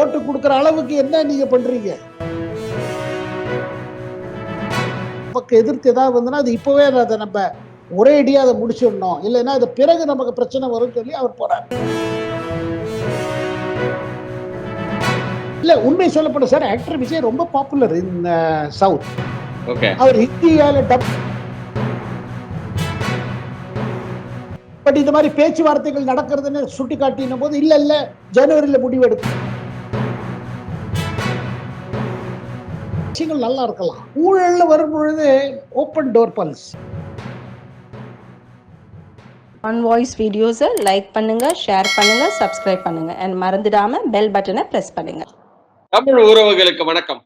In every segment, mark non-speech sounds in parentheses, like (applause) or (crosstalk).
ஓட்டு கொடுக்குற அளவுக்கு என்ன நீங்க பண்றீங்க? நமக்கு எதிர்த்து ஏதாவது வந்துன்னா அது இப்பவே அதை நம்ம ஒரே அடியா அதை முடிச்சிடணும். இல்லைன்னா அது பிறகு நமக்கு பிரச்சனை வரும்னு சொல்லி அவர் போறார். இல்ல உண்மை சொல்லப்படும் சார் ஆக்டர் விஜய் ரொம்ப பாப்புலர் இன் சவுத் அவர் ஹிந்தியால டப் பட் இந்த மாதிரி பேச்சுவார்த்தைகள் நடக்கிறதுன்னு சுட்டி காட்டின போது இல்ல இல்ல ஜனவரியில முடிவெடுக்கும் விஷயங்கள் நல்லா இருக்கலாம். ஊழல்ல வரும் பொழுது open door policy on voice வீடியோஸை லைக் பண்ணுங்க ஷேர் பண்ணுங்க சப்ஸ்கிரைப் பண்ணுங்க. அண்ட் மறந்துடாம பெல் பட்டனை பிரஸ் பண்ணுங்க. தமிழ் உறவுகளுக்கு வணக்கம்.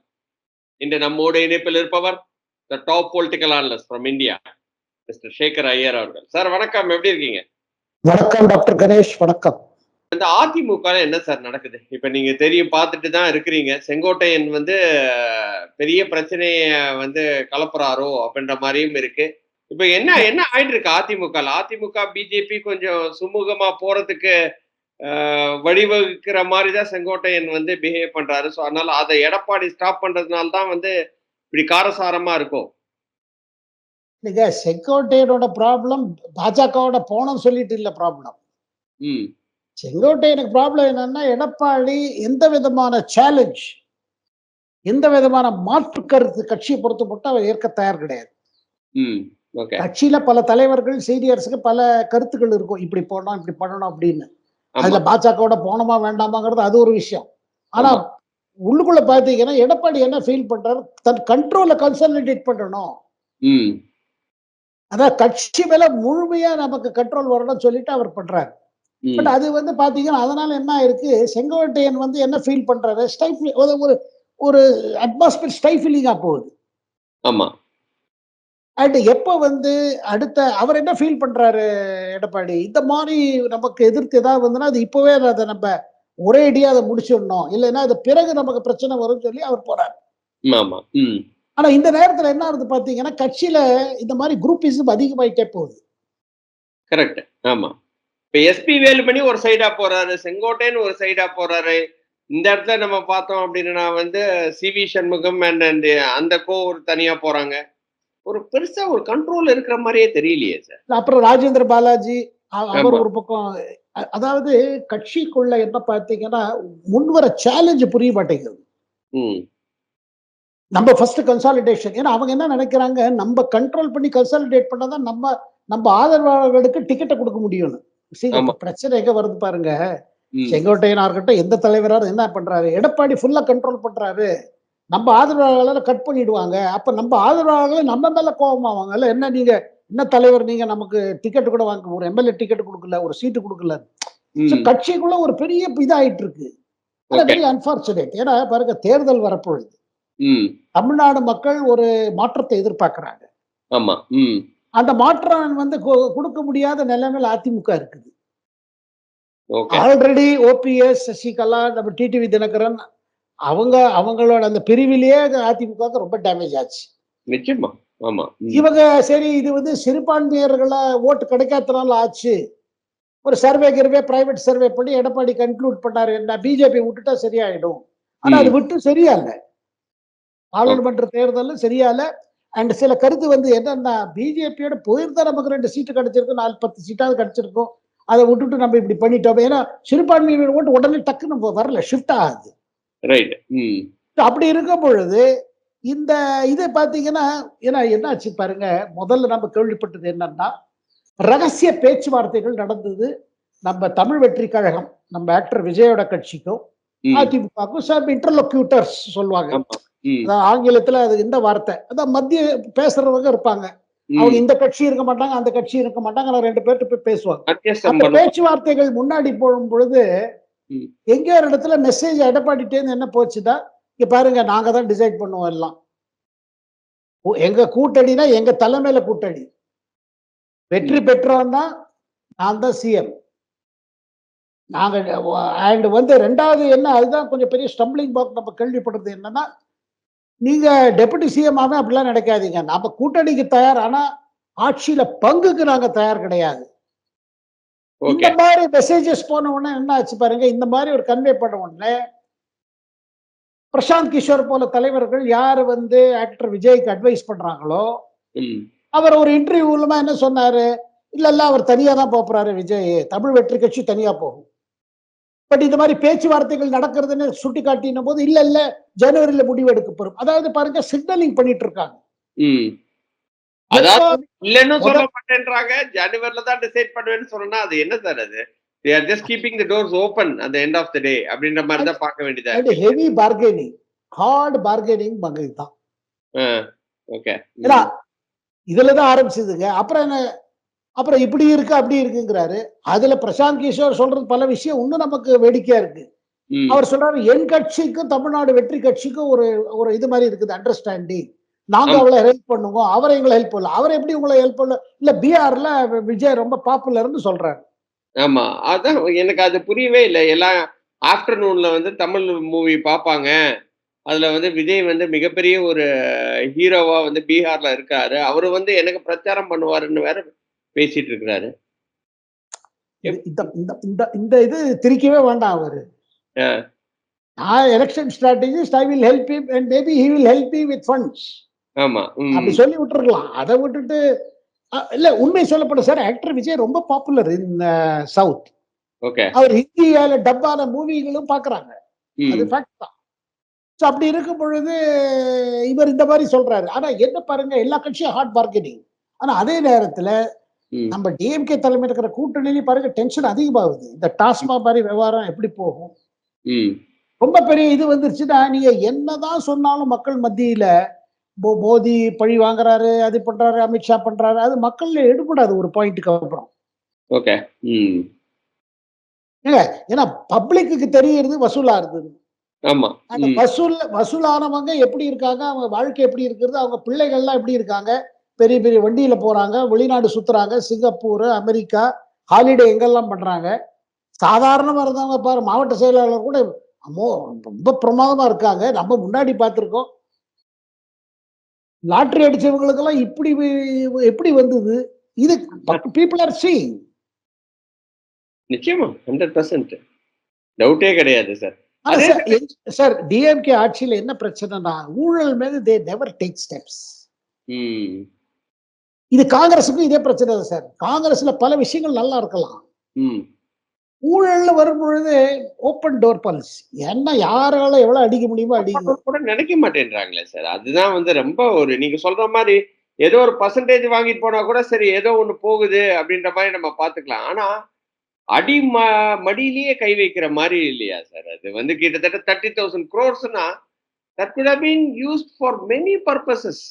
இன்று நம்மோடு இணைப்பில் இருப்பவர் the top political analyst from India mister Sekhar Iyer அவர்கள். சார் வணக்கம். எப்படி இருக்கீங்க? வணக்கம் டாக்டர் கணேஷ். வணக்கம். இந்த அதிமுக என்ன சார் நடக்குது? இப்ப நீங்க தெரியும் பார்த்துட்டு தான் இருக்கிறீங்க. செங்கோட்டையன் வந்து பெரிய பிரச்சனைய வந்து கலப்புறாரோ அப்படின்ற மாதிரியும் இருக்கு. இப்ப என்ன என்ன ஆயிட்டு இருக்கு அதிமுக? அதிமுக பிஜேபி கொஞ்சம் சுமூகமா போறதுக்கு வழிவகுக்கிற மாதிரி தான் செங்கோட்டையன் வந்து பிஹேவ் பண்றாரு. ஸோ அதனால அதை எடப்பாடி ஸ்டாப் பண்றதுனால தான் வந்து இப்படி காரசாரமா இருக்கும். நீங்க செங்கோட்டையனோட ப்ராப்ளம் பாஜகவோட போனோம் சொல்லிட்டு இல்ல ப்ராப்ளம் செங்கோட்டையனுக்கு ப்ராப்ளம் என்னன்னா எடப்பாடி எந்த விதமான சேலஞ்ச் எந்த விதமான மாற்று கருத்து கட்சியை பொறுத்து மட்டும் அவர் ஏற்க தயார் கிடையாது. கட்சியில பல தலைவர்கள் சீனியர்ஸுக்கு பல கருத்துக்கள் இருக்கும். இப்படி போனோம் இப்படி பண்ணணும் அப்படின்னு. அதுல பாஜகவோட போனோமா வேண்டாமாங்கிறது அது ஒரு விஷயம். ஆனா. உள்ளுக்குள்ள பாத்தீங்கன்னா எடப்பாடி என்ன ஃபீல் பண்றாரு? தன் கண்ட்ரோல கன்சல்டேட் பண்ணணும். அதான் கட்சி மேல முழுமையா நமக்கு கண்ட்ரோல் வரணும்னு சொல்லிட்டு அவர் பண்றாரு. பட் அது வந்து பாத்தீங்கன்னா அதனால என்ன இருக்கு செங்கோட்டையன் வந்து என்ன ஃபீல் பண்றாரு? ஸ்டைஃபில் ஒரு ஒரு அட்மாஸ்பியர் ஸ்டைஃபிலிங்கா போகுது. ஆமா. அண்ட் எப்போ வந்து அடுத்த அவர் என்ன ஃபீல் பண்றாரு எடப்பாடி? இந்த மாதிரி நமக்கு எதிர்த்து ஏதாவது வந்துன்னா அது இப்பவே அதை நம்ம ஒரே அடியா அதை முடிச்சிடணும். இல்லைன்னா அது பிறகு நமக்கு பிரச்சனை வரும்னு சொல்லி அவர் போறாரு. ஆமா. ஆனா இந்த நேரத்துல என்ன ஆகுது பாத்தீங்கன்னா கட்சியில இந்த மாதிரி குரூப்பிசம் அதிகமாயிட்டே போகுது. கரெக்ட் ஆமா. இப்ப எஸ்பி வேலுமணி ஒரு சைடா போறாரு செங்கோட்டையன் ஒரு சைடா போறாரு. இந்த இடத்துல நம்ம பார்த்தோம் அப்படின்னா வந்து சி வி சண்முகம் அண்ட் அந்த கோ ஒரு தனியா போறாங்க. ஒரு பெருசா ஒரு கண்ட்ரோல் இருக்கிற மாதிரியே தெரியலையே சார் அப்புறம் ராஜேந்திர பாலாஜி அவர். ஒரு பக்கம் அதாவது கட்சிக்குள்ள என்ன பார்த்தீங்கன்னா முன்வர சேலஞ்சு புரிய மாட்டேங்குது. நம்ம ஃபர்ஸ்ட் கன்சாலிடேஷன் ஏன்னா அவங்க என்ன நினைக்கிறாங்க? நம்ம கண்ட்ரோல் பண்ணி கன்சாலிடேட் பண்ணாதான் நம்ம நம்ம ஆதரவாளர்களுக்கு டிக்கெட்டை கொடுக்க முடியும்னு. ஆமா. பிரச்சனை எங்க வருது பாருங்க. செங்கோட்டையனா இருக்கட்டும் எந்த தலைவராக என்ன பண்றாரு? எடப்பாடி ஃபுல்லா கண்ட்ரோல் பண்றாரு. நம்ம ஆதரவாளர்களை கட் பண்ணிடுவாங்க. அப்ப நம்ம ஆதரவாளர்கள் நம்ம மேல கோபமாவாங்கல்ல என்ன நீங்க என்ன தலைவர் நீங்க நமக்கு டிக்கெட் கூட வாங்க ஒரு எம்எல்ஏ டிக்கெட் கொடுக்கல ஒரு சீட்டு கொடுக்கல. கட்சிக்குள்ள ஒரு பெரிய இதாயிட்டு இருக்கு. வெரி அன்பார்ச்சுனேட் ஏன்னா பாருங்க தேர்தல் வரப்பொழுது தமிழ்நாடு மக்கள் ஒரு மாற்றத்தை எதிர்பார்க்கறாங்க. ஆமா அந்த மாற்றம் வந்து கொடுக்க முடியாத நிலைமையில அதிமுக இருக்குது. ஆல்ரெடி ஓபிஎஸ் சசிகலா நம்ம டிடிவி தினகரன் அவங்க அவங்களோட அந்த பிரிவிலேயே அதிமுக ரொம்ப டேமேஜ் ஆச்சு. நிச்சயமா ஆமா. இவங்க சரி இது வந்து சிறுபான்மையர்களை ஓட்டு கிடைக்காதனால ஆச்சு. ஒரு சர்வே கிர்வே பிரைவேட் சர்வே பண்ணி எடப்பாடி கன்க்ளூட் பண்ணாரு. என்ன பிஜேபி விட்டுட்டா சரியாயிடும். ஆனா அது. விட்டு சரியா இல்ல. பாராளுமன்ற தேர்தல்ல சரியா இல்ல அண்ட் சில கருத்து வந்து என்னன்னா பிஜேபியோட போயிருந்தா நமக்கு ரெண்டு சீட்டு கிடைச்சிருக்கும் நாலு பத்து சீட்டாவது கிடைச்சிருக்கும். அதை விட்டுட்டு நம்ம இப்படி பண்ணிட்டோம். ஏன்னா சிறுபான்மையினர் ஓட்டு உடனே டக்குன்னு வ- வரல ஷிஃப்ட் ஆகுது. அப்படி இருக்கும் பொழுது இந்த இது பாத்தீங்கன்னா ஏன்னா என்னாச்சு பாருங்க முதல்ல நம்ம கேள்விப்பட்டது என்னன்னா ரகசிய பேச்சுவார்த்தைகள் நடந்தது நம்ம தமிழ் வெற்றி கழகம் நம்ம ஆக்டர் விஜயோட கட்சிக்கும் அதிமுகவுக்கும் சார் இன்டர்லொக்யூட்டர்ஸ் சொல்லுவாங்க. ஆங்கிலத்துல அது இந்த வார்த்தை. அதான் மத்திய பேசுறவங்க இருப்பாங்க. அவங்க இந்த கட்சி இருக்க மாட்டாங்க அந்த கட்சி இருக்க மாட்டாங்க ஆனா ரெண்டு பேர்கிட்ட போய் பேசுவாங்க. அந்த பேச்சுவார்த்தைகள் முன்னாடி போகும் பொழுது ம். எங்கேயோ ஒரு இடத்துல மெசேஜ் எடப்பாடிட்டேருந்து என்ன போச்சுன்னா இங்க பாருங்க நாங்க தான் டிசைட் பண்ணுவோம் எல்லாம். எங்க கூட்டணினா எங்க தலைமையில கூட்டணி. வெற்றி பெற்றோம் தான் நான் தான் சிஎம் நாங்க அண்ட் வந்து ரெண்டாவது என்ன அதுதான் கொஞ்சம் பெரிய ஸ்டம்பிளிங் பாக் நம்ம கேள்விப்படுறது என்னன்னா நீங்க டெபுட்டி சிஎம் ஆவே அப்படிலாம் நினைக்காதீங்க. நம்ம கூட்டணிக்கு தயார் ஆனா ஆட்சியில பங்குக்கு நாங்க தயார் கிடையாது. இந்த மாதிரி மெசேஜஸ் போன உடனே என்ன ஆச்சு பாருங்க இந்த மாதிரி ஒரு கன்வே பண்ண உடனே பிரசாந்த் கிஷோர் போல தலைவர்கள் யார் வந்து ஆக்டர் விஜய்க்கு அட்வைஸ் பண்றாங்களோ அவர் ஒரு இன்டர்வியூ மூலமா என்ன சொன்னாரு? இல்ல இல்ல அவர் தனியா தான் போறாரு விஜய். தமிழ் வெற்றி கட்சி தனியா போகும். பட் இந்த மாதிரி பேச்சுவார்த்தைகள் நடக்கிறதுன்னு சுட்டி காட்டின போது இல்ல இல்ல ஜனவரியில முடிவு எடுக்கப்படும். அதாவது பாருங்க சிக்னலிங் பண்ணிட்டு இருக்காங்க ம் அதாவது எப்போ- இல்லன்னு சொல்ல முத- மாட்டேன்றாங்க. ஜனவரில தான் டிசைட் பண்ணுவேன்னு சொன்னா அது என்ன சார் அது? They are just keeping the doors open at the end of the day அப்படின்ற மாதிரி தான் பார்க்க வேண்டியதா ஹெவி பார்கெனிங் ஹார்ட் பார்கெனிங் பங்கு தான் ஓகே ஏன்னா இதுலதான் ஆரம்பிச்சதுங்க. அப்புறம் என்ன அப்புறம் இப்படி இருக்கு அப்படி இருக்குங்கிறாரு. அதுல பிரசாந்த் கிஷோர் சொல்றது பல விஷயம். இன்னும் நமக்கு வேடிக்கையா இருக்கு. அவர் சொல்றாரு என் கட்சிக்கும் தமிழ்நாடு வெற்றி கட்சிக்கும் ஒரு ஒரு இது மாதிரி இருக்குது அண்டர்ஸ்டாண்டிங் நாங்க. அவளை ஹெல்ப் பண்ணுவோம். அவரை எங்களை ஹெல்ப் பண்ணல. அவர் எப்படி உங்களை ஹெல்ப் பண்ணல இல்ல பீகார்ல விஜய் ரொம்ப பாப்புலர்னு சொல்றாரு. ஆமா. அதான் எனக்கு அது புரியவே இல்லை. எல்லாம் ஆஃப்டர்நூன்ல வந்து தமிழ் மூவி பார்ப்பாங்க. அதுல வந்து விஜய் வந்து மிகப்பெரிய ஒரு ஹீரோவா வந்து பீகார்ல இருக்காரு. அவரு வந்து எனக்கு பிரச்சாரம் பண்ணுவாருன்னு வேற பேசிட்டு இருக்கிறாரு இந்த இந்த இந்த இந்த இது திரிக்கவே வேண்டாம் அவரு. Election strategist I will help you and maybe he will help you with funds ஆமா. அப்படி சொல்லி விட்டுருக்கலாம். அதை விட்டுட்டு இல்ல உண்மை சொல்லப்படும். சார் ஆக்டர் விஜய் ரொம்ப பாப்புலர் இன் சவுத் ஓகே. அவர் ஹிந்தியால டப்பான மூவிகளும் பாக்குறாங்க. அது ஃபேக்ட் தான். ஸோ அப்படி இருக்கும் பொழுது இவர் இந்த மாதிரி சொல்றாரு. ஆனா என்ன பாருங்க எல்லா கட்சியும் ஹார்ட் பார்கெனிங் ஆனா அதே நேரத்துல. நம்ம டிஎம்கே தலைமை இருக்கிற கூட்டணியிலையும் பாருங்க டென்ஷன் அதிகமாகுது. இந்த டாஸ்மா மாதிரி விவகாரம் எப்படி போகும். ரொம்ப பெரிய இது வந்துருச்சுன்னா நீங்க என்னதான் சொன்னாலும் மக்கள் மத்தியில மோ- மோடி பழி வாங்குறாரு அது பண்றாரு அமித்ஷா பண்றாரு அது மக்கள்ல எடுபடாது ஒரு பாயிண்ட்டுக்கு அப்புறம். ஓகே. ம். ஏன்னா பப்ளிக்கு தெரியுறது வசூலா இருந்தது ஆமா. அந்த. வசூல் வசூலானவங்க எப்படி இருக்காங்க? அவங்க வாழ்க்கை எப்படி இருக்கிறது? அவங்க பிள்ளைகள்லாம் எப்படி இருக்காங்க? பெரிய பெரிய வண்டியில போறாங்க வெளிநாடு சுத்துறாங்க சிங்கப்பூர் அமெரிக்கா ஹாலிடே எங்கெல்லாம் பண்றாங்க? சாதாரணமா இருந்தவங்க பாரு மாவட்ட செயலாளர் கூட அம்மோ ரொம்ப பிரமாதமா இருக்காங்க. நம்ம முன்னாடி பார்த்திருக்கோம். லாட்டரி அடிச்சவங்களுக்கெல்லாம் இப்படி எப்படி வந்தது? இது பீப்புள் ஆர் சீங் நிச்சயமா ஹண்ட்ரட் பர்சன்ட் டவுட்டே கிடையாது சார் சார், டிஎம்கே ஆட்சியில என்ன பிரச்சனைனா ஊழல் மீது தே நெவர் டேக் ஸ்டெப்ஸ். இது காங்கிரஸுக்கும் இதே பிரச்சனை தான் சார். காங்கிரஸ்ல பல விஷயங்கள் நல்லா இருக்கலாம். ம். ஊழல்னு வரும்பொழுது ஓப்பன் டோர் பாலிசி என்ன யாரால எவ்வளவு அடிக்க முடியுமோ அடிக்கும் அவர் கூட நினைக்க மாட்டேன்றாங்களே சார். அதுதான் வந்து ரொம்ப ஒரு நீங்க சொல்ற மாதிரி ஏதோ ஒரு பர்சன்டேஜ் வாங்கிட்டு போனா கூட சரி ஏதோ ஒண்ணு போகுது அப்படின்ற மாதிரி நம்ம பாத்துக்கலாம் ஆனா அடி ம மடியிலேயே கை வைக்கிற மாதிரி இல்லையா சார்? அது வந்து கிட்டத்தட்ட thirty thousand க்ரோர்ஸ்னா that could have been used for many purposes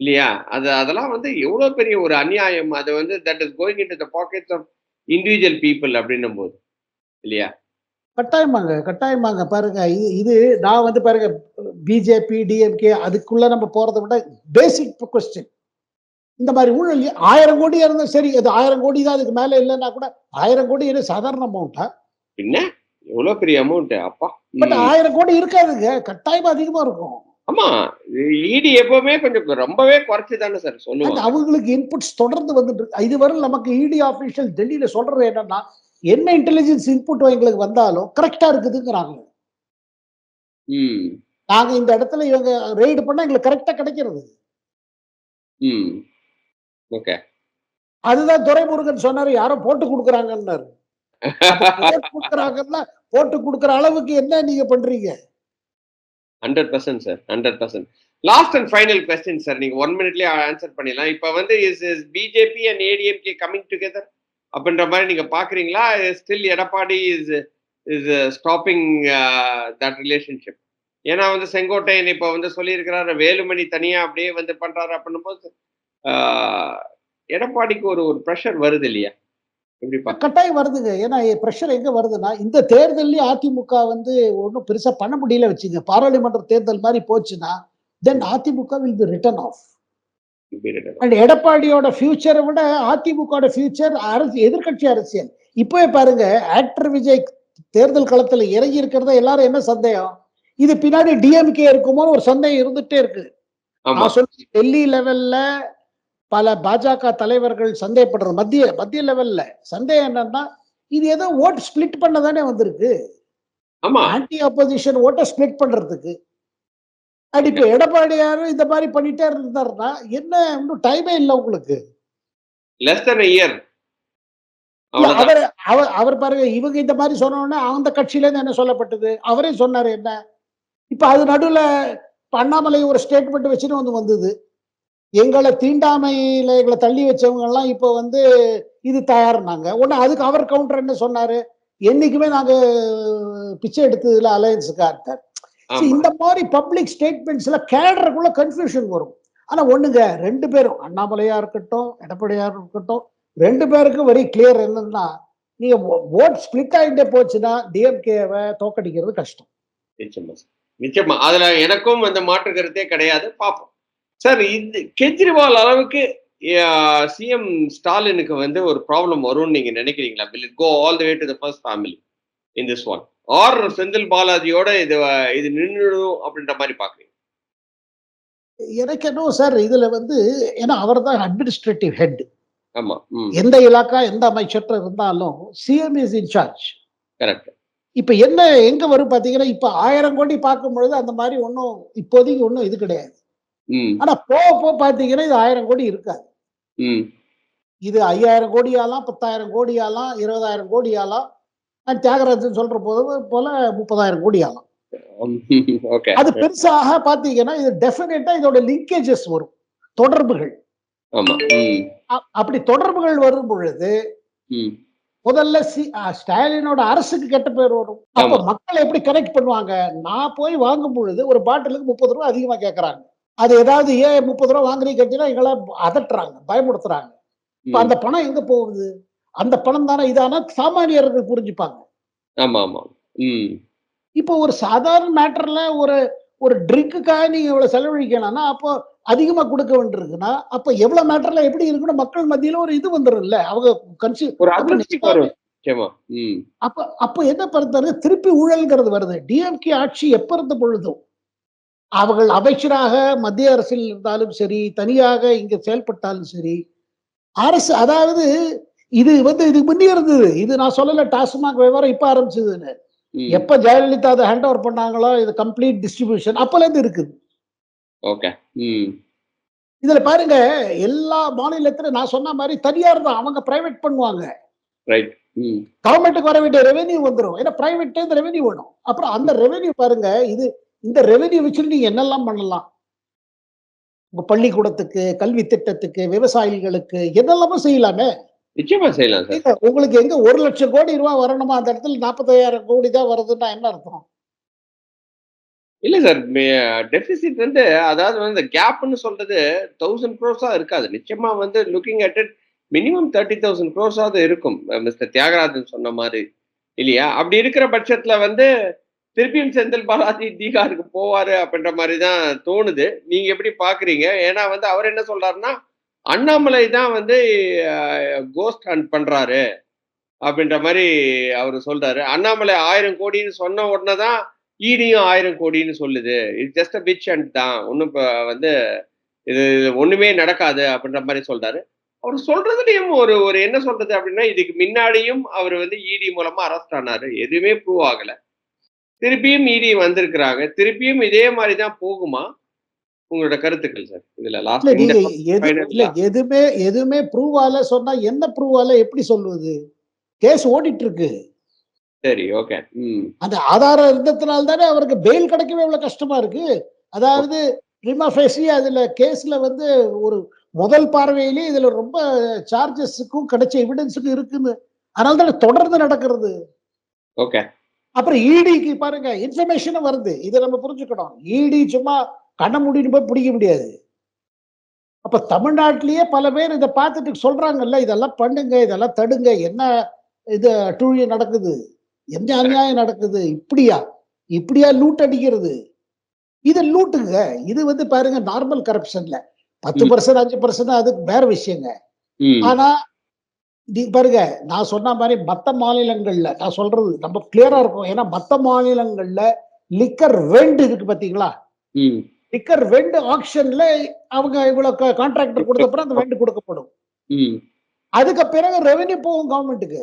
இல்லையா? அது அதெல்லாம் வந்து எவ்வளவு பெரிய ஒரு அநியாயம். அது வந்து that is going in the pockets of individual people அப்படின்னும் போது இல்லையா? கட்டாயமாங்க கட்டாயமாங்க. பாருங்க இது இது நான் வந்து பாருங்க பிஜேபி டிஎம்கே அதுக்குள்ள நம்ம போறதை விட பேசிக் கொஸ்டின் இந்த மாதிரி ஊழல் ஆயிரம் கோடி இருந்தா சரி அது ஆயிரம் கோடி தான் அதுக்கு மேல இல்லைன்னா கூட ஆயிரம் கோடி என்ன சாதாரண அமௌண்டா பின்ன எவ்வளவு பெரிய அமௌண்ட் அப்பா? பட். ஆயிரம் கோடி இருக்காதுங்க. கட்டாயமா அதிகமா இருக்கும். ஆமா இடி எப்பவுமே கொஞ்சம் ரொம்பவே குறைச்சு தானே சார் சொல்லுவாங்க அவங்களுக்கு இன்புட்ஸ் தொடர்ந்து வந்துட்டு இருக்கு. இதுவரை நமக்கு இடி ஆபீஷியல் டெல்லியில சொல்றது என்னன்னா என்ன இன்டெலிஜென்ஸ் இன்புட் எங்களுக்கு வந்தாலும் கரெக்டா இருக்குதுங்கிறாங்க. நாங்க இந்த இடத்துல இவங்க ரெய்டு பண்ணா எங்களுக்கு கரெக்டா கிடைக்கிறது. ஓகே. அதுதான் துரைமுருகன் சொன்னாரு யாரோ போட்டு கொடுக்குறாங்கன்னாரு. (laughs) போட்டு கொடுக்குறாங்கன்னா போட்டு கொடுக்குற அளவுக்கு என்ன நீங்க பண்றீங்க? Hundred percent sir hundred percent last and final question sir நீங்க ஒன் மினிட்லயே ஆன்சர் பண்ணிடலாம். இப்போ வந்து is is BJP and ADMK coming together அப்படின்ற மாதிரி நீங்க பாக்குறீங்களா? Still Edappadi is is stopping that relationship ஏன்னா வந்து செங்கோட்டையன் இப்போ வந்து சொல்லியிருக்கிறாரு வேலுமணி தனியா அப்படியே வந்து பண்றாரு அப்படின்னும் போது uh, எடப்பாடிக்கு ஒரு ஒரு ப்ரெஷர் வருது இல்லையா? கட்டாயம் வருதுங்க. ஏன்னா பிரஷர் எங்க வருதுன்னா இந்த தேர்தல்லையும் அதிமுக வந்து ஒன்றும் பெருசா பண்ண முடியல வச்சுங்க. பாராளுமன்ற தேர்தல் மாதிரி போச்சுன்னா then AIADMK will be written off and எடப்பாடியோட ஃபியூச்சரை விட அதிமுக ஃபியூச்சர் அரசு எதிர்க்கட்சி அரசியல். இப்பவே பாருங்க ஆக்டர் விஜய் தேர்தல் களத்துல இறங்கி இருக்கிறத எல்லாரும் என்ன சந்தேகம்? இது பின்னாடி டிஎம்கே இருக்குமோன்னு ஒரு சந்தேகம் இருந்துட்டே இருக்கு. ஆமா. நான் சொல்ல டெல்லி லெவல்ல பல பாஜக தலைவர்கள் சந்தேகப்படுற மத்திய மத்திய லெவல்ல சந்தேகம் என்னன்னா இது ஏதோ ஓட் ஸ்பிளிட் பண்ண தானே வந்திருக்கு. ஆமா. ஆன்டி அப்போசிஷன் ஓட்டை ஸ்பிளிட் பண்றதுக்கு. அடி இப்ப எடப்பாடியாரும் இந்த மாதிரி பண்ணிட்டே இருந்தாருன்னா என்ன இன்னும் டைமே இல்லை உங்களுக்கு. அவர் அவர் அவர் பாருங்க இவங்க இந்த மாதிரி சொன்ன உடனே அந்த கட்சியில இருந்து என்ன சொல்லப்பட்டது? அவரே சொன்னாரு என்ன? இப்ப அது நடுவுல அண்ணாமலை ஒரு ஸ்டேட்மெண்ட் வச்சுட்டு வந்து வந்தது. எங்களை தீண்டாமையில எங்களை தள்ளி வச்சவங்க எல்லாம் இப்ப வந்து இது தயார்னாங்க. உடனே அதுக்கு அவர் கவுண்டர் என்ன சொன்னாரு? என்னைக்குமே நாங்க பிச்சை எடுத்ததுல அலையன்ஸுக்கா இருந்தார் See, ஆமா. இந்த மாதிரி பப்ளிக் ஸ்டேட்மெண்ட்ஸ்ல கேடருக்குள்ள கன்ஃபியூஷன் வரும். ஆனா ஒண்ணுங்க ரெண்டு பேரும் அண்ணாமலையா இருக்கட்டும் எடப்பாடியார் இருக்கட்டும் ரெண்டு பேருக்கும் வெரி கிளியர் என்னன்னா நீங்க ஓட் ஸ்பிளிட் ஆகிட்டே போச்சுன்னா டிஎம்கேவை தோக்கடிக்கிறது கஷ்டம். நிச்சயமா நிச்சயமா. அதுல எனக்கும் அந்த மாற்று கருத்தே கிடையாது. பார்ப்போம் சார் இது கெஜ்ரிவால் அளவுக்கு சிஎம் ஸ்டாலினுக்கு வந்து ஒரு ப்ராப்ளம் வரும்னு நீங்க நினைக்கிறீங்களா? Will go all the way to the first family in this one or Senthil பாலாஜியோட இது இது நின்றுடும் அப்படின்ற மாதிரி பாக்குறீங்க எனக்கு என்ன சார் இதுல வந்து ஏன்னா அவர் தான் அட்மினிஸ்ட்ரேட்டிவ் ஹெட் ஆமா எந்த இலாக்கா எந்த அமைச்சர் இருந்தாலும் சிஎம் இஸ் இன்சார்ஜ் கரெக்ட் இப்ப என்ன எங்க வரும் பாத்தீங்கன்னா இப்ப ஆயிரம் கோடி பார்க்கும் பொழுது அந்த மாதிரி ஒன்றும் இப்போதைக்கு ஒன்றும் இது கிடையாது. ஆனா போக போக பாத்தீங்கன்னா இது ஆயிரம் கோடி இருக்காது. இது ஐயாயிரம் கோடி ஆகலாம் பத்தாயிரம் கோடி ஆகலாம் இருபதாயிரம் கோடி ஆகலாம் நான் தியாகராஜன் சொல்ற போது போல முப்பதாயிரம் கோடி ஆகலாம் ஓகே அது பெருசாக பாத்தீங்கன்னா இது டெஃபினட்டா இதோட லிங்கேஜஸ் வரும். தொடர்புகள். அப்படி தொடர்புகள் வரும் பொழுது முதல்ல ஸ்டாலினோட அரசுக்கு கெட்ட பேர் வரும். அப்ப. மக்கள் எப்படி கனெக்ட் பண்ணுவாங்க? நான் போய் வாங்கும் பொழுது ஒரு பாட்டிலுக்கு முப்பது ரூபா அதிகமா கேக்குறாங்க. அது ஏதாவது ஏன் முப்பது ரூபா வாங்குறீங்க கேட்டீங்கன்னா எங்களை அதட்டுறாங்க பயமுறுத்துறாங்க. இப்ப. அந்த பணம் எங்க போகுது? அந்த பணம் தானே இதான? சாமானியர்கள் புரிஞ்சுப்பாங்க. ஆமா ஆமா இப்போ ஒரு சாதாரண மேட்டர்ல ஒரு ஒரு ட்ரிங்க்குக்காக நீங்க இவ்வளவு செலவழிக்கணும்னா அப்போ அதிகமா கொடுக்க வேண்டியிருக்குன்னா அப்ப எவ்வளவு மேட்டர்ல எப்படி இருக்கணும் மக்கள் மத்தியில ஒரு இது வந்துரும்ல. அவங்க கன்சி ஒரு அப்ப அப்ப என்ன பொறுத்தாரு திருப்பி ஊழல்ங்கிறது வருது. டிஎம்கே ஆட்சி எப்ப இருந்த பொழுதும் அவர்கள் அமைச்சராக மத்திய அரசில் இருந்தாலும் சரி தனியாக இங்க செயல்பட்டாலும் சரி அரசு அதாவது இது வந்து இது முன்னே இருந்தது. இது நான் சொல்லல டாஸ்மாக் விவரம் இப்ப ஆரம்பிச்சதுன்னு. எப்ப ஜெயலலிதா அதை ஹேண்ட் ஓவர் பண்ணாங்களோ இது கம்ப்ளீட் டிஸ்ட்ரிபியூஷன் அப்பல இருந்து இருக்குது. ஓகே இதுல பாருங்க எல்லா மாநிலத்திலும் நான் சொன்ன மாதிரி தனியார் தான். அவங்க பிரைவேட் பண்ணுவாங்க. ரைட் கவர்மெண்ட்டுக்கு வர வேண்டிய ரெவென்யூ வந்துரும். ஏன்னா பிரைவேட் ரெவென்யூ வேணும். அப்புறம் அந்த ரெவென்யூ பாருங்க இது இந்த ரெவென்யூ வச்சுட்டு நீங்க என்னெல்லாம் பண்ணலாம்? உங்க பள்ளிக்கூடத்துக்கு கல்வி திட்டத்துக்கு விவசாயிகளுக்கு என்னெல்லாமோ செய்யலாமே? நிச்சயமா செய்யலாம் உங்களுக்கு எங்க ஒரு லட்சம் கோடி ரூபாய் வரணுமா? அந்த இடத்துல நாற்பத்தாயிரம் கோடி தான் வருதுன்னா என்ன அர்த்தம்? இல்ல சார் டெபிசிட் வந்து அதாவது வந்து இந்த கேப்னு சொல்றது தௌசண்ட் க்ரோஸா இருக்காது. நிச்சயமா வந்து looking at it minimum thirty thousand க்ரோஸாவது இருக்கும். மிஸ்டர் தியாகராஜன் சொன்ன மாதிரி இல்லையா? அப்படி இருக்கிற பட்சத்துல வந்து திருப்பியும் செந்தில் பாலாஜி தீகாருக்கு போவாரு அப்படின்ற மாதிரி தான் தோணுது. நீங்க எப்படி பாக்குறீங்க? ஏன்னா வந்து அவர் என்ன சொல்றாருன்னா அண்ணாமலை தான் வந்து கோஸ்ட் ஹண்ட் பண்றாரு அப்படின்ற மாதிரி அவர் சொல்றாரு. அண்ணாமலை ஆயிரம் கோடின்னு சொன்ன உடனே தான் ஈடியும் ஆயிரம் கோடின்னு சொல்லுது. இது ஜஸ்ட் அ பிச் அண்ட் தான். ஒன்றும் இப்போ வந்து இது ஒண்ணுமே நடக்காது அப்படின்ற மாதிரி சொல்றாரு. அவர் சொல்றதுலயும் ஒரு ஒரு என்ன சொல்றது அப்படின்னா இதுக்கு முன்னாடியும் அவர் வந்து இடி மூலமா அரெஸ்ட் ஆனாரு. எதுவுமே ப்ரூவ் ஆகலை. திருப்பியும் இடி வந்திருக்கிறாங்க. திருப்பியும் இதே மாதிரி தான் போகுமா? உங்களோட கருத்துக்கள் சார். இதுல லாஸ்ட் எதுவுமே எதுவுமே ப்ரூவ் ஆல சொன்னா என்ன ப்ரூவ் ஆல எப்படி சொல்லுவது கேஸ் ஓடிட்டு இருக்கு சரி ஓகே அந்த ஆதாரம் இருந்ததுனால தானே அவருக்கு பெயில் கிடைக்கவே இவ்வளவு கஷ்டமா இருக்கு. அதாவது ப்ரிமா ஃபேசி அதுல கேஸ்ல வந்து ஒரு முதல் பார்வையிலேயே இதுல ரொம்ப சார்ஜஸுக்கும் கிடைச்ச எவிடன்ஸுக்கும் இருக்குன்னு. அதனால தானே தொடர்ந்து நடக்கிறது. ஓகே அப்புறம் இடிக்கு பாருங்க இன்ஃபர்மேஷனும் வருது. இதை நம்ம புரிஞ்சுக்கணும். இடி சும்மா கண்ண மூடின்னு போய் பிடிக்க முடியாது. அப்ப தமிழ்நாட்டிலேயே பல பேர் இதை பார்த்துட்டு சொல்றாங்கல்ல இதெல்லாம் பண்ணுங்க இதெல்லாம் தடுங்க என்ன இது அட்டூழிய நடக்குது? என்ன அநியாயம் நடக்குது? இப்படியா? இப்படியா லூட் அடிக்கிறது? இது லூட்டுங்க இது வந்து பாருங்க நார்மல் கரப்ஷன்ல பத்து. பர்சன்ட் அஞ்சு பர்சன்ட் அதுக்கு வேற விஷயங்க. ஆனா பாருங்க நான் சொன்ன மாதிரி மத்த மாநிலங்கள்ல நான் சொல்றது நம்ம கிளியரா இருக்கும். ஏன்னா மத்த மாநிலங்கள்ல லிக்கர் வெண்ட் இருக்கு பாத்தீங்களா? லிக்கர் வெண்ட் ஆக்ஷன்ல அவங்க இவ்வளவு கான்ட்ராக்டர் கொடுத்தப்பறம் அந்த வெண்ட் கொடுக்கப்படும். அதுக்கு பிறகு ரெவென்யூ போகும் கவர்மெண்ட்டுக்கு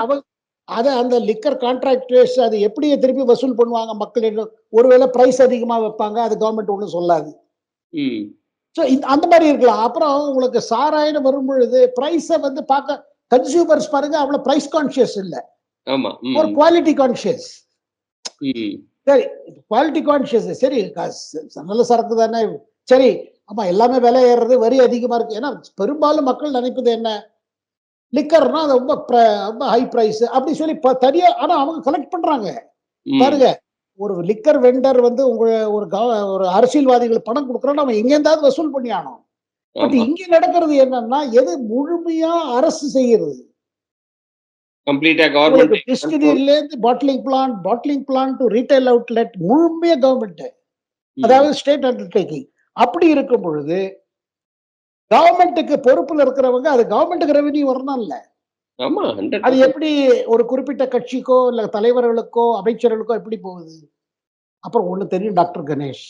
அவங்க அத அந்த லிக்கர் கான்ட்ராக்டர்ஸ் அது எப்படி திருப்பி வசூல் பண்ணுவாங்க மக்களிடம் ஒருவேளை பிரைஸ் அதிகமா வைப்பாங்க அது கவர்மெண்ட் ஒண்ணும் சொல்லாது. ஸோ அந்த மாதிரி இருக்கலாம். அப்புறம் உங்களுக்கு சாராயம்னு வரும் பொழுது பிரைஸை வந்து பார்க்க கன்சியூமர்ஸ் பாருங்க அவ்வளவு பிரைஸ் கான்சியஸ் இல்ல. ஒரு குவாலிட்டி கான்சியஸ் சரி குவாலிட்டி கான்சியஸ் சரி நல்ல சரக்கு தானே. சரி ஆமா எல்லாமே விலை ஏறுறது வரி அதிகமா இருக்கு. ஏன்னா பெரும்பாலும் மக்கள் நினைப்பது என்ன? லிக்கர்னா அது ரொம்ப ரொம்ப ஹை பிரைஸ் அப்படி சொல்லி தனியா ஆனா அவங்க கலெக்ட் பண்றாங்க. பாருங்க ஒரு லிக்கர் வெண்டர் வந்து உங்க ஒரு ஒரு அரசியல்வாதிகள் பணம் கொடுக்குறோம் நம்ம எங்க இருந்தாவது வசூல் பண்ணி ஆனோம் பட் இங்க நடக்கிறது என்னன்னா எது முழுமையா அரசு செய்யறது டிஸ்டிலரியில இருந்து bottling plant bottling plant to retail outlet முழுமையா கவர்மெண்ட் அதாவது ஸ்டேட் அண்டர்டேக்கிங் அப்படி இருக்கும் பொழுது கவர்மெண்ட்டுக்கு பொறுப்புல இருக்கிறவங்க அது கவர்மெண்ட்டுக்கு ரெவென்யூ வரணும் இல்ல ஆமா 100% அது எப்படி ஒரு குறிப்பிட்ட கட்சிக்கோ இல்ல தலைவர்களுக்கோ அமைச்சர்களுக்கோ எப்படி போகுது? அப்புறம் ஒண்ணு தெரியும் டாக்டர் கணேஷ்.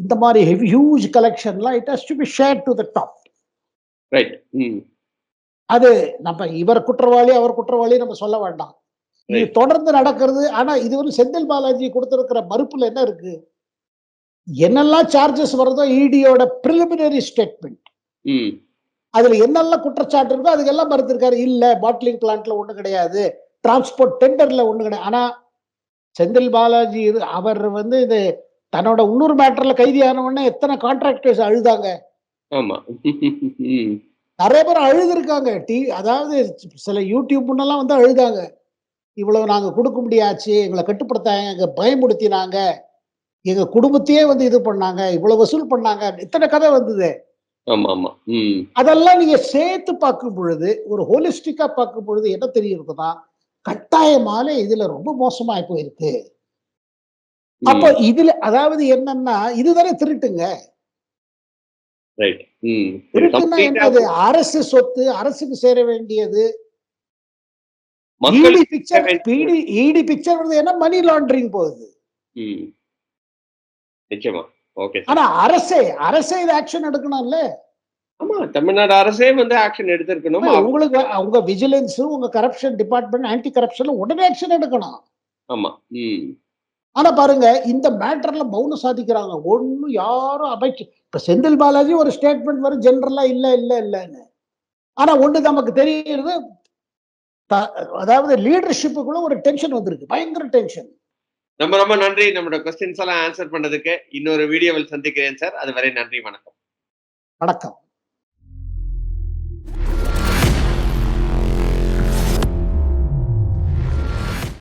இந்த மாதிரி heavy huge கலெக்ஷன்லாம் it has to be share to the top right அது நம்ம இவர் குற்றவாளி அவர் குற்றவாளி நம்ம சொல்ல வேண்டாம். இது. தொடர்ந்து நடக்கிறது. ஆனா இது ஒரு செந்தில் பாலாஜி கொடுத்திருக்கிற மறுப்புல என்ன இருக்கு? என்னெல்லாம் சார்ஜஸ் வருதோ இடியோட பிரிலிமினரி ஸ்டேட்மெண்ட் அதுல என்னெல்லாம் குற்றச்சாட்டு இருக்கோ அதுக்கெல்லாம் மறுத்திருக்காரு. இல்ல பாட்லிங் பிளான்ட்ல ஒண்ணு கிடையாது. டிரான்ஸ்போர்ட் டெண்டர்ல ஒண்ணு கிடையாது. ஆனா செந்தில் பாலாஜி அவர் வந்து இது தன்னோட உள்ளூர் மேட்டர்ல கைதியான உடனே எத்தனை கான்ட்ராக்டர்ஸ் அழுதாங்க. ஆமா. நிறைய பேர் அழுதுருக்காங்க. டி அதாவது சில யூடியூப் முன்னெல்லாம் வந்து அழுதாங்க. இவ்வளவு நாங்க கொடுக்க முடியாச்சு எங்களை கட்டுப்படுத்தாங்க எங்க பயமுடுத்தினாங்க எங்க குடும்பத்தையே வந்து இது பண்ணாங்க இவ்வளவு வசூல் பண்ணாங்க. இத்தனை கதை வந்தது. அதெல்லாம் நீங்க சேர்த்து பார்க்கும் பொழுது ஒரு ஹோலிஸ்டிக்கா பார்க்கும் பொழுது என்ன தெரியுதுன்னா கட்டாயமால இதுல ரொம்ப மோசமா போயிருக்கு. அப்போ இதுல அதாவது என்னன்னா இதுதானே திருட்டுங்க. திருட்டுன்னா என்னது? அரசு சொத்து அரசுக்கு சேர வேண்டியது. இடி பிக்சர் இடி பிக்சர் என்ன மணி லாண்டரிங் போகுது. ம். நிச்சயமா. ஆனா அரசே அரசே இது ஆக்ஷன் எடுக்கணும்ல? ஆமா தமிழ்நாடு அரசே வந்து ஆக்ஷன் எடுத்திருக்கணும். உங்களுக்கு உங்க விஜிலன்ஸ் உங்க கரப்ஷன் டிபார்ட்மெண்ட் ஆன்டி கரப்ஷன்ல உடனே ஆக்ஷன் எடுக்கணும். ஆமா ஆனா பாருங்க இந்த மேட்டர்ல மௌனம் சாதிக்கிறாங்க. ஒண்ணும் யாரும் அமைச்சு இப்ப செந்தில் பாலாஜி ஒரு ஸ்டேட்மெண்ட் வரும் ஜெனரலா இல்ல இல்ல இல்லன்னு. ஆனா ஒண்ணு நமக்கு தெரியுது அதாவது லீடர்ஷிப்புக்குள்ள ஒரு டென்ஷன் வந்திருக்கு. பயங்கர டென்ஷன் ரொம்ப ரொம்ப நன்றி. நம்மளோட கொஸ்டின்ஸ் எல்லாம் ஆன்சர் பண்ணதுக்கு. இன்னொரு வீடியோவில் சந்திக்கிறேன் சார் அதுவரை நன்றி வணக்கம். வணக்கம்.